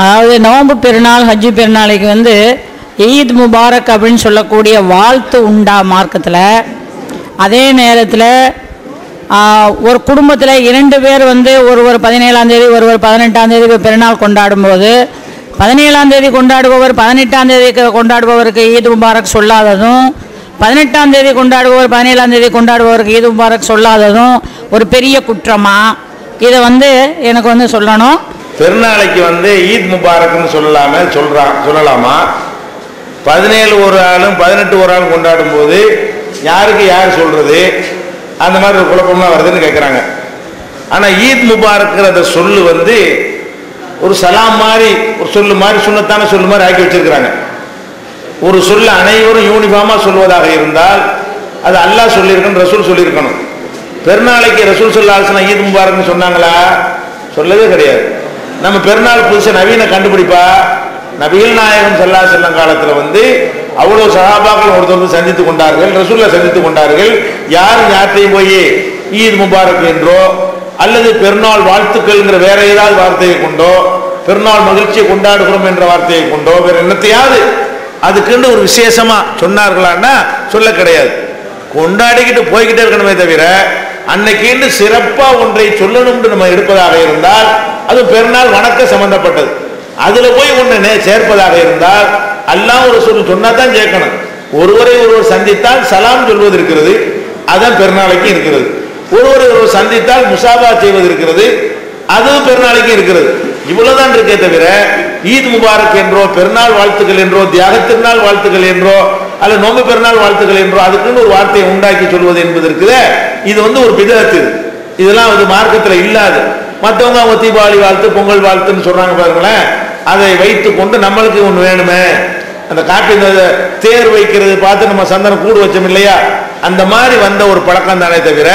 அதாவது நோன்பு பெருநாள் ஹஜ்ஜு பெருநாளைக்கு வந்து ஈத் முபாரக் அப்படின்னு சொல்லக்கூடிய வாழ்த்து உண்டா மார்க்கத்தில்? அதே நேரத்தில் ஒரு குடும்பத்தில் இரண்டு பேர் வந்து ஒருவர் பதினேழாந்தேதி ஒருவர் பதினெட்டாந்தேதி பெருநாள் கொண்டாடும்போது பதினேழாந்தேதி கொண்டாடுபவர் பதினெட்டாந்தேதிக்கு கொண்டாடுபவருக்கு ஈத் முபாரக் சொல்லாததும் பதினெட்டாந்தேதி கொண்டாடுபவர் பதினேழாந்தேதி கொண்டாடுபவருக்கு ஈத் முபாரக் சொல்லாததும் ஒரு பெரிய குற்றமாக இதை வந்து எனக்கு வந்து சொல்லணும். பெருநாளைக்கு வந்து ஈத் முபாரக்னு சொல்லலாமே சொல்றான் சொல்லலாமா? பதினேழு ஒரு ஆளும் பதினெட்டு ஒரு ஆளும் கொண்டாடும் போது யாருக்கு யார் சொல்றது? அந்த மாதிரி ஒரு குழப்பம்லாம் வருதுன்னு கேட்குறாங்க ஆனால் ஈத் முபாரக்ங்கிற அந்த சொல்லு வந்து ஒரு சலாம் மாதிரி ஒரு சொல்லு மாதிரி சுண்ணத்தான சொல்லு மாதிரி ஆக்கி வச்சிருக்கிறாங்க. ஒரு சொல்லு அனைவரும் யூனிஃபார்மாக சொல்வதாக இருந்தால் அது அல்லாஹ் சொல்லியிருக்கணும் ரசூல் சொல்லியிருக்கணும். பெருநாளைக்கு ரசூல் சொல்லாசனா ஈத் முபாரக்னு சொன்னாங்களா? சொல்லவே கிடையாது. நம்ம பெருநாள் புதுசு நவீன கண்டுபிடிப்பா? நபிகள் நாயகம் செல்லா செல்லம் காலத்தில் வந்து அவ்வளோ சகாபாக்கள் ஒருத்தர் வந்து சந்தித்து கொண்டார்கள் ரசூலை சந்தித்து கொண்டார்கள். யாரும் யார்த்தையும் போய் ஈத் முபாரக் என்றோ அல்லது பெருநாள் வாழ்த்துக்கள்ங்கிற வேற ஏதாவது வார்த்தையை கொண்டோ பெருநாள் மகிழ்ச்சியை கொண்டாடுகிறோம் என்ற வார்த்தையை கொண்டோ வேற என்னத்தையாவது அதுக்குன்னு ஒரு விசேஷமா சொன்னார்களான்னா சொல்ல கிடையாது. கொண்டாடிக்கிட்டு போய்கிட்டே இருக்கணுமே தவிர அன்னைக்குன்னு சிறப்பா ஒன்றை சொல்லணும்னு நம்ம எடுப்பதாக இருந்தால் அது பெருநாள் வணக்க சம்பந்தப்பட்டது. அதுல போய் ஒன்று சேர்ப்பதாக இருந்தால் அல்லாஹ் ஒரு சொல்லு சொன்னா தான் சேர்க்கணும் ஒருவரை ஒருவர் சந்தித்தால் சலாம் சொல்வது இருக்கிறது அதான் பெருநாளைக்கும் இருக்கிறது. ஒருவரை ஒருவர் சந்தித்தால் முசாபா செய்வது இருக்கிறது அதுவும் பெருநாளைக்கும் இருக்கிறது. இவ்வளவுதான் இருக்கே தவிர ஈத் முபாரக் என்றோ பெருநாள் வாழ்த்துக்கள் என்றோ தியாக திருநாள் வாழ்த்துக்கள் என்றோ அல்ல நோம்பு பெருநாள் வாழ்த்துக்கள் என்றோ அதுக்குன்னு ஒரு வார்த்தையை உண்டாக்கி சொல்வது என்பது இருக்குது. இது வந்து ஒரு பிதத்து இதெல்லாம் வந்து மார்க்கத்தில் இல்லாது. மற்றவங்க அவங்க தீபாவளி வாழ்த்து பொங்கல் வாழ்த்துன்னு சொல்றாங்க பாருங்களேன். அதை வைத்து கொண்டு நம்மளுக்கு ஒன்று வேணுமே. அந்த காப்பி இந்த தேர் வைக்கிறது பார்த்து நம்ம சந்தனம் கூடு வச்சோம் இல்லையா? அந்த மாதிரி வந்த ஒரு பழக்கம் தானே தவிர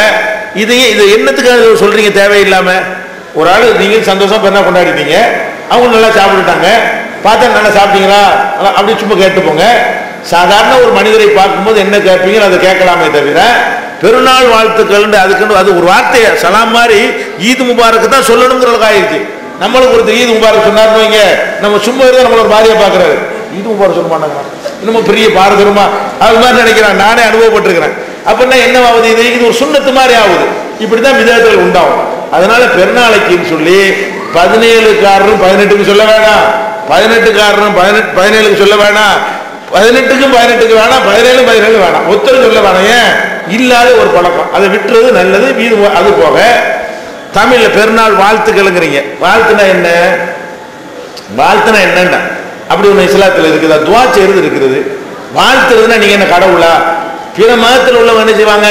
இதையே இது என்னத்துக்காக சொல்றீங்க? தேவையில்லாம. ஒரு ஆள் நீங்க சந்தோஷம் பெருனா கொண்டாடிட்டீங்க. அவங்க நல்லா சாப்பிட்டுட்டாங்க. பார்த்தா நல்லா சாப்பிட்டீங்களா? அப்படி சும்மா கேட்டு போங்க சாதாரண ஒரு மனிதரை பார்க்கும்போது என்ன கேட்பீங்க அதை கேட்கலாமே தவிர பெருநாள் வாழ்த்துக்கள் அதுக்குன்னு அது ஒரு வார்த்தையை? சலாம் மாதிரி ஈத் முபாரக்கு தான் சொல்லணுங்கிறதுக்கு ஆயிடுச்சு. நம்மளுக்கு ஒருத்தர் ஈத் முபாரக் சொன்னார்னு வைங்க. நம்ம சும்மா இருந்தால் நம்மள ஒரு பார்க்குறாரு பார்க்கறாரு. ஈத் முபாரக் சொல்ல மாட்டாங்க. இன்னமும் பெரிய பாரதூரமா அது மாதிரி நினைக்கிறேன். நானே அனுபவப்பட்டிருக்கிறேன். அப்படின்னா என்ன ஆகுது? இது இது ஒரு சுண்ணத்து மாதிரி ஆகுது. இப்படி தான் விதத்தில் உண்டாகும். அதனால பெருநாளைக்குன்னு சொல்லி பதினேழுக்காரரும் பதினெட்டுக்கு சொல்ல வேணாம். பதினெட்டுக்காரரும் பதினெட்டு பதினேழுக்கு சொல்ல வேணாம். பதினெட்டுக்கும் பதினெட்டுக்கு வேணாம். பதினேழு பதினேழு வேணாம். ஒத்தரும் சொல்ல வேணாம். ஏன்? இல்லாத ஒரு பழக்கம். அதை விட்டுறது நல்லது மீது அது போக தமிழ்ல பெருநாள் வாழ்த்துக்களுங்கிறீங்க வாழ்த்துனா என்ன? வாழ்த்துனா என்னண்டா அப்படி ஒன்று இஸ்லாத்தில் இருக்குதா? துவா செய்யறது இருக்கிறது வாழ்த்துறதுன்னா நீங்க என்ன கடவுளா? பிற மதத்தில் உள்ளவங்க என்ன செய்வாங்க?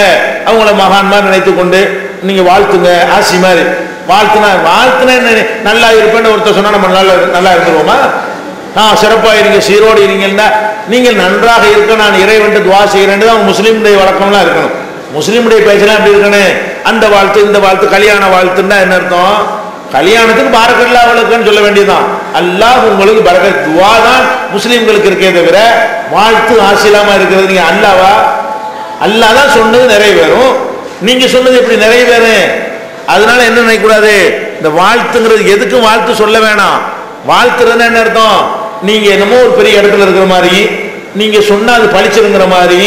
அவங்கள மகான் மாதிரி நினைத்து கொண்டு நீங்க வாழ்த்துங்க ஆசி மாதிரி. வாழ்த்துனா வாழ்த்துனா என்ன? நல்லா இருப்பேன்னு ஒருத்தர் சொன்னா நம்ம நல்லா நல்லா இருந்துருவோமா? ஆ சிறப்பாக இருங்க சீரோடு இருங்கன்னா நீங்கள் நன்றாக இருக்க நான் இறைவன்ட்டு துவா செய்கிறேன் தான் முஸ்லீமுடைய வழக்கம்லாம் இருக்கணும். முஸ்லீமுடைய பேச்செல்லாம் எப்படி இருக்கணும்? அந்த வாழ்த்து இந்த வாழ்த்து கல்யாண வாழ்த்துன்னா என்ன அர்த்தம்? கல்யாணத்துக்கு பாரக்கல்லா அவளுக்குன்னு சொல்ல வேண்டியதுதான். அல்லாஹ் உங்களுக்கு பரக்க துவா தான் முஸ்லீம்களுக்கு இருக்கே தவிர வாழ்த்து ஆசிலாம இருக்கிறது. நீங்க அல்லாவா? அல்லாஹ் தான் சொன்னது நிறைவேறும். நீங்க சொன்னது எப்படி நிறைவேறும்? அதனால என்ன நினைக்கக்கூடாது? இந்த வாழ்த்துங்கிறது எதுக்கும் வாழ்த்து சொல்ல வேணாம். வாழ்த்துறதுன்னு என்ன அர்த்தம்? நீங்க என்னமோ ஒரு பெரிய இடத்துல இருக்கிற மாதிரி நீங்க சொன்னா அது பழிச்சிருங்கிற மாதிரி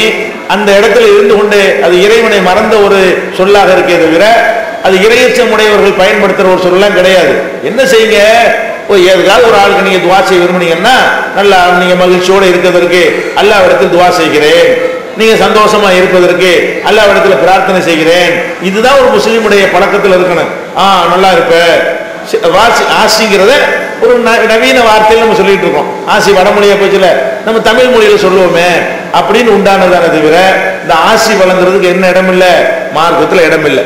அந்த இடத்துல இருந்து கொண்டு அது இறைவனை மறந்த ஒரு சொல்லாக இருக்கே தவிர அது இறையச்சம் உடையவர்கள் பயன்படுத்துகிற ஒரு சொல்லலாம் கிடையாது. என்ன செய்யுங்க? ஓ எதுக்காவது ஒரு ஆளுக்கு நீங்கள் துவா செய்ய விரும்புனீங்கன்னா நல்லா நீங்கள் மகிழ்ச்சியோடு இருக்கிறதற்கு அல்லாவிடத்தில் துவா செய்கிறேன். நீங்கள் சந்தோஷமாக இருப்பதற்கு அல்லாவிடத்தில் பிரார்த்தனை செய்கிறேன். இதுதான் ஒரு முஸ்லீமுடைய பழக்கத்தில் இருக்கணும். ஆ நல்லா இருப்பேன் வாசி ஆசிங்கிறத ஒரு ந- நவீன வார்த்தையில் நம்ம சொல்லிட்டு இருக்கோம். ஆசி வடமொழியை பேச்சுல நம்ம தமிழ் மொழியில் சொல்லுவோமே அப்படின்னு உண்டானதான தவிர இந்த ஆசி வழங்குறதுக்கு என்ன இடம் இல்லை மார்க்கத்தில் இடம் இல்லை